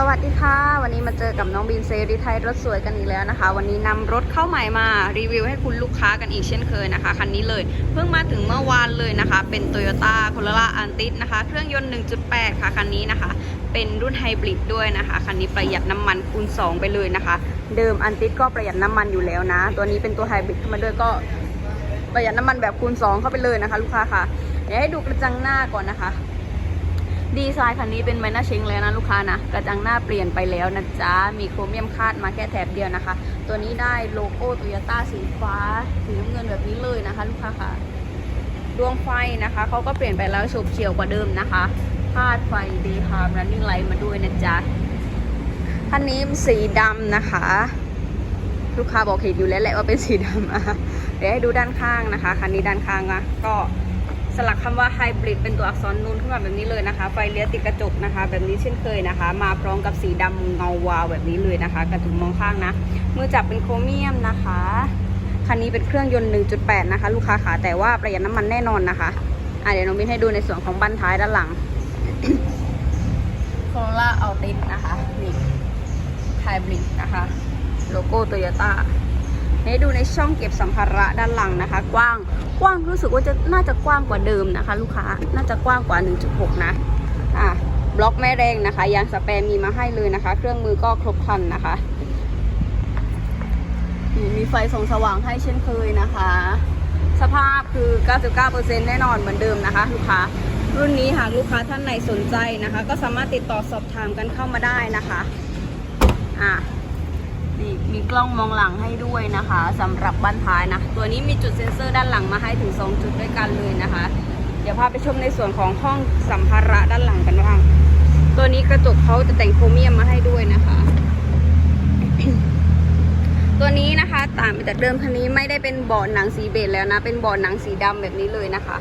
สวัสดีค่ะ วันนี้มาเจอกับน้องบินเซรีไทยรถสวยกันอีกแล้วนะคะ วันนี้นำรถเข้าใหม่มารีวิวให้คุณลูกค้ากันอีกเช่นเคยนะคะ คันนี้เลย เพิ่งมาถึงเมื่อวานเลยนะคะ เป็น Toyota Corolla Altis นะคะ เครื่องยนต์ 1.8 ค่ะคันนี้นะคะ เป็นรุ่นไฮบริดด้วยนะคะ คันนี้ประหยัดน้ำมันคูณ 2 ไปเลยนะคะ เดิมอันติสก็ประหยัดน้ำมันอยู่แล้วนะ ตัวนี้เป็นตัวไฮบริดเข้ามาด้วยก็ประหยัดน้ำมันแบบคูณ 2 เข้าไปเลยนะคะ ลูกค้าค่ะเดี๋ยวให้ดูกระจังหน้าก่อนนะคะ ดีไซน์คันนี้เป็นไมน่าเชงเลยนะลูกค้านะ กระจังหน้าเปลี่ยนไปแล้วนะจ๊ะ มีโครเมียมคาดมาแค่แถบเดียวนะคะ ตัวนี้ได้โลโก้โตโยต้าสีฟ้าสีน้ำเงินแบบนี้เลยนะคะ ลูกค้าค่ะ ดวงไฟนะคะเขาก็เปลี่ยนไปแล้วโฉบเฉียวกว่าเดิมนะคะคาดไฟดีฮาร์มรันนิ่งไลท์มาด้วยนะจ๊ะคันนี้สีดำนะคะ ลูกค้าบอกเห็นอยู่แล้วแหละว่าเป็นสีดำอะเดี๋ยวให้ดูด้านข้างนะคะคันนี้ด้านข้างนะก็ สลักคำว่าไฮบริดเป็นตัวอักษรนูนขึ้นมาแบบนี้เลยนะคะ ไฟเลี้ยวติดกระจกนะคะ แบบนี้เช่นเคยนะคะ มาพร้อมกับสีดำเงาวาวแบบนี้เลยนะคะ กระจกมองข้างนะ มือจับเป็นโครเมียมนะคะ คันนี้เป็นเครื่องยนต์ 1.8 นะคะ ลูกค้าขาแต่ว่าประหยัดน้ำมันแน่นอนนะคะอะเดี๋ยวน้องบินให้ดูในส่วนของบั้นท้ายด้านหลังโคโรล่าเอัลติสนะคะนี่ไฮบริดนะคะ โลโก้โตโยต้า ให้ดูในช่องเก็บสัมภาระด้านหลังนะคะ กว้างกว้างรู้สึกว่าจะน่าจะกว้างกว่าเดิมนะคะ ลูกค้าน่าจะกว้างกว่า 1.6 นะอะบล็อกแม่แรงนะคะยางสแปรมีมาให้เลยนะคะ เครื่องมือก็ครบครันนะคะมีไฟส่องสว่างให้เช่นเคยนะคะ สภาพคือ 99%แน่นอนเหมือนเดิมนะคะ ลูกค้ารุ่นนี้หากลูกค้าท่านไหนสนใจนะคะ ก็สามารถติดต่อสอบถามกันเข้ามาได้นะคะ อะ นี่มีกล้องมองหลังให้ด้วยนะคะสำหรับบั้นท้ายนะ ตัวนี้มีจุดเซ็นเซอร์ด้านหลังมาให้ถึง 2 จุดด้วยกันเลยนะคะ เดี๋ยวพาไปชมในส่วนของห้องสัมภาระด้านหลังกันบ้าง ตัวนี้กระจกเขาจะแต่งโครเมียมมาให้ด้วยนะคะ ตัวนี้นะคะต่างไปจากเดิมคันนี้ไม่ได้เป็นเบาะหนังสีเบจแล้วนะ เป็นเบาะหนังสีดำแบบนี้เลยนะคะ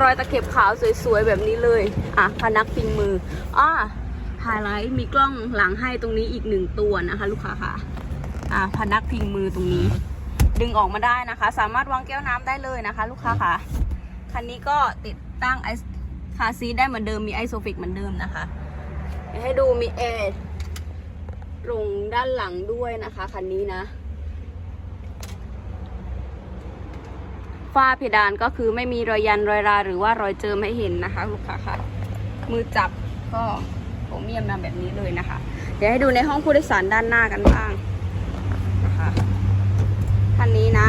รอยตะเข็บขาวสวยๆแบบนี้เลย อะพนักพิงมืออ่าไฮไลท์มีกล้องหลังให้ตรงนี้อีกหนึ่งตัวนะคะ ลูกค้าค่ะ อ่าพนักพิงมือตรงนี้ ดึงออกมาได้นะคะ สามารถวางแก้วน้ำได้เลยนะคะ ลูกค้าค่ะ คันนี้ก็ติดตั้งไอคาซีทได้เหมือนเดิมมีไอโซฟิกเหมือนเดิมนะคะเดี๋ยวให้ดูมีแอร์ตรงด้านหลังด้วยนะคะ คันนี้นะฝ้าเพดานก็คือไม่มีรอยยันรอยราหรือว่ารอยเจิมให้เห็นนะคะ ลูกค้าค่ะ มือจับก็โครเมียมมาแบบนี้เลยนะคะ เดี๋ยวให้ดูในห้องผู้โดยสารด้านหน้ากันบ้างนะคะคันนี้นะ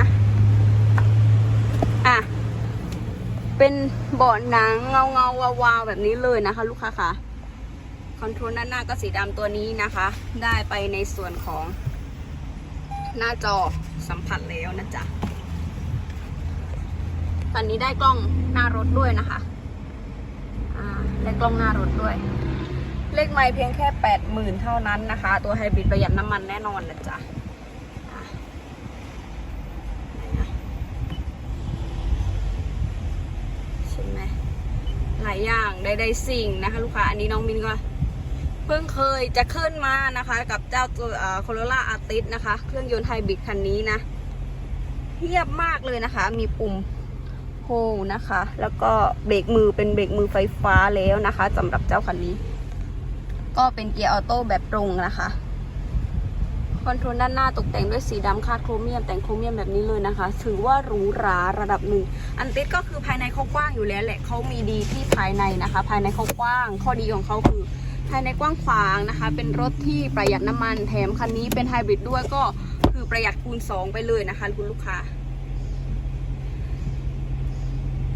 อะ เป็นเบาะหนังเงาเงาวาวาวๆแบบนี้เลยนะคะ ลูกค้าค่ะคอนโทรลด้านหน้าก็สีดำตัวนี้นะคะ ได้ไปในส่วนของหน้าจอสัมผัสแล้วนะจ๊ะคันนี้ได้กล้องหน้ารถด้วยนะคะได้กล้องหน้ารถด้วย เลขไม่เพียงแค่แปดหมื่นเท่านั้นนะคะ ตัวไฮบริดประหยัดน้ำมันแน่นอนนะจ๊ะไหนอะใช่ไหมหลายอย่างใดๆสิ่งนะคะ ลูกค้าอันนี้น้องมินก็เพิ่งเคยจะขึ้นมานะคะ กับเจ้าตัวโคโรล่าอาร์ติสนะคะ เครื่องยนต์ไฮบริดคันนี้นะเทียบมากเลยนะคะ มีปุ่มโฮนะคะ แล้วก็เบรกมือเป็นเบรกมือไฟฟ้าแล้วนะคะสำหรับเจ้าคันนี้ ก็เป็นเกียร์ออโต้แบบตรงนะคะ คอนโทรลด้านหน้าตกแต่งด้วยสีดำคาดโครเมียมแต่งโครเมียมแบบนี้เลยนะคะ ถือว่าหรูหราระดับหนึ่ง อันติดก็คือภายในเขากว้างอยู่แล้วแหละเขามีดีที่ภายในนะคะ ภายในเขากว้าง ข้อดีของเขาคือ ภายในกว้างขวางนะคะ เป็นรถที่ประหยัดน้ำมันแถมคันนี้เป็นไฮบริดด้วยก็คือประหยัดคูณ 2 ไปเลยนะคะคุณลูกค้า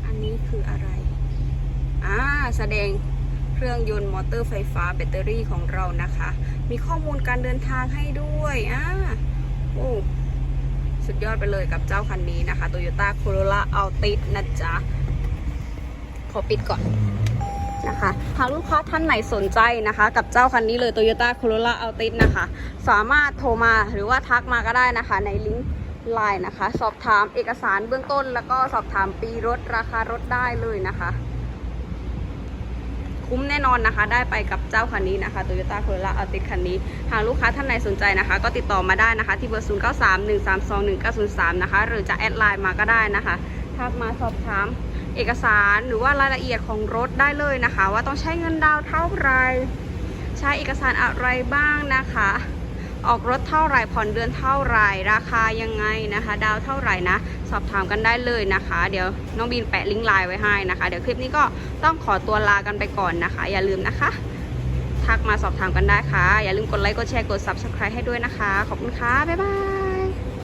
อันนี้คืออะไรอ่าแสดง เครื่องยนต์มอเตอร์ไฟฟ้าแบตเตอรี่ของเรานะคะ มีข้อมูลการเดินทางให้ด้วยอ่าโอ้สุดยอดไปเลยกับเจ้าคันนี้นะคะ Toyota Corolla Altis นะจ๊ะ ขอปิดก่อนนะคะ หากลูกค้าท่านไหนสนใจนะคะ กับเจ้าคันนี้เลย Toyota Corolla Altis นะคะ สามารถโทรมาหรือว่าทักมาก็ได้นะคะ ในลิงก์ไลน์นะคะ สอบถามเอกสารเบื้องต้น แล้วก็สอบถามปีรถราคารถได้เลยนะคะ คุ้มแน่นอนนะคะ ได้ไปกับเจ้าคันนี้นะคะโตโยต้าโคโรล่าอัลติคันนี้ หากลูกค้าท่านไหนสนใจนะคะ ก็ติดต่อมาได้นะคะ ที่เบอร์ 0 9 3 1 3 2 1 9 0 3 นะคะ หรือจะแอดไลน์มาก็ได้นะคะทักมาสอบถามเอกสารหรือว่ารายละเอียดของรถได้เลยนะคะ ว่าต้องใช้เงินดาวเท่าไหรใช้เอกสารอะไรบ้างนะคะ ออกรถเท่าไหร่ผ่อนเดือนเท่าไหร่ราคายังไงนะคะ ดาวเท่าไหร่นะ สอบถามกันได้เลยนะคะ เดี๋ยวน้องบีนแปะลิงก์ไลน์ไว้ให้นะคะ เดี๋ยวคลิปนี้ก็ต้องขอตัวลากันไปก่อนนะคะ อย่าลืมนะคะ ทักมาสอบถามกันได้ค่ะ อย่าลืมกดไลค์กดแชร์กด subscribe ให้ด้วยนะคะ ขอบคุณค่ะบ๊ายบาย